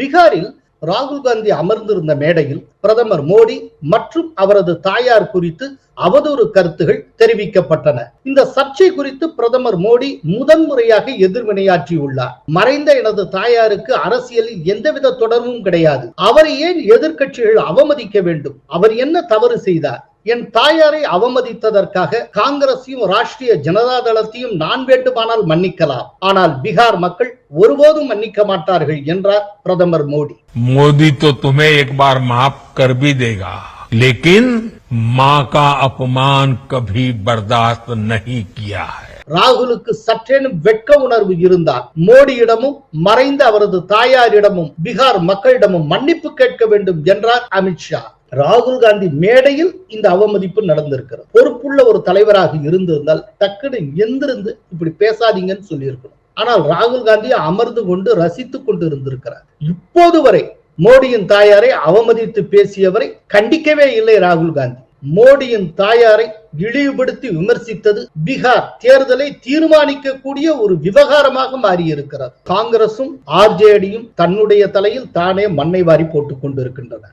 பீகாரில் ராகுல் காந்தி அமர்ந்திருந்த மேடையில் பிரதமர் மோடி மற்றும் அவரது தாயார் குறித்து அவதூறு கருத்துகள் தெரிவிக்கப்பட்டன. இந்த சர்ச்சை குறித்து பிரதமர் மோடி முதன்முறையாக எதிர்வினையாற்றியுள்ளார். மறைந்த எனது தாயாருக்கு அரசியலில் எந்தவித தொடர்பும் கிடையாது. அவரை ஏன் எதிர்கட்சிகள் அவமதிக்க வேண்டும்? அவர் என்ன தவறு செய்தார்? என் தாயாரை அவமதித்ததற்காக காங்கிரஸையும் ராஷ்டிரிய ஜனதா தளத்தையும் நான் வேண்டுமானால் மன்னிக்கலாம். ஆனால் பீகார் மக்கள் ஒருபோதும் மன்னிக்க மாட்டார்கள் என்றார் பிரதமர் மோடி. மோடி துமே எக் பார் மாப் கர் தேகா லேக்கின் கபி பர்தாஸ்த் நஹி கியா ராகுலுக்கு சற்றேனும் வெட்க உணர்வு இருந்தால் மோடியிடமும் மறைந்த அவரது தாயாரிடமும் பீகார் மக்களிடமும் மன்னிப்பு கேட்க வேண்டும் என்றார் அமித்ஷா ராகுல் காந்தி மேடையில் இந்த அவமதிப்பு நடந்திருக்கிறது. பொறுப்புள்ள ஒரு தலைவராக இருந்திருந்தால் டக்குனு எந்திருந்து இப்படி பேசாதீங்கன்னு சொல்லியிருக்கணும். ஆனால் ராகுல் காந்தி அமர்ந்து கொண்டு ரசித்துக் கொண்டு இருந்திருக்கிறார் இப்போது வரை மோடியின் தாயாரை அவமதித்து பேசியவரை கண்டிக்கவே இல்லை ராகுல் காந்தி. மோடியின் தாயாரை இழிவுபடுத்தி விமர்சித்தது பீகார் தேர்தலை தீர்மானிக்கக்கூடிய ஒரு விவகாரமாக மாறியிருக்கிறது. காங்கிரசும் ஆர்ஜேடியும் தன்னுடைய தலையில் தானே மண்ணை வாரி போட்டுக் கொண்டிருக்கின்றன.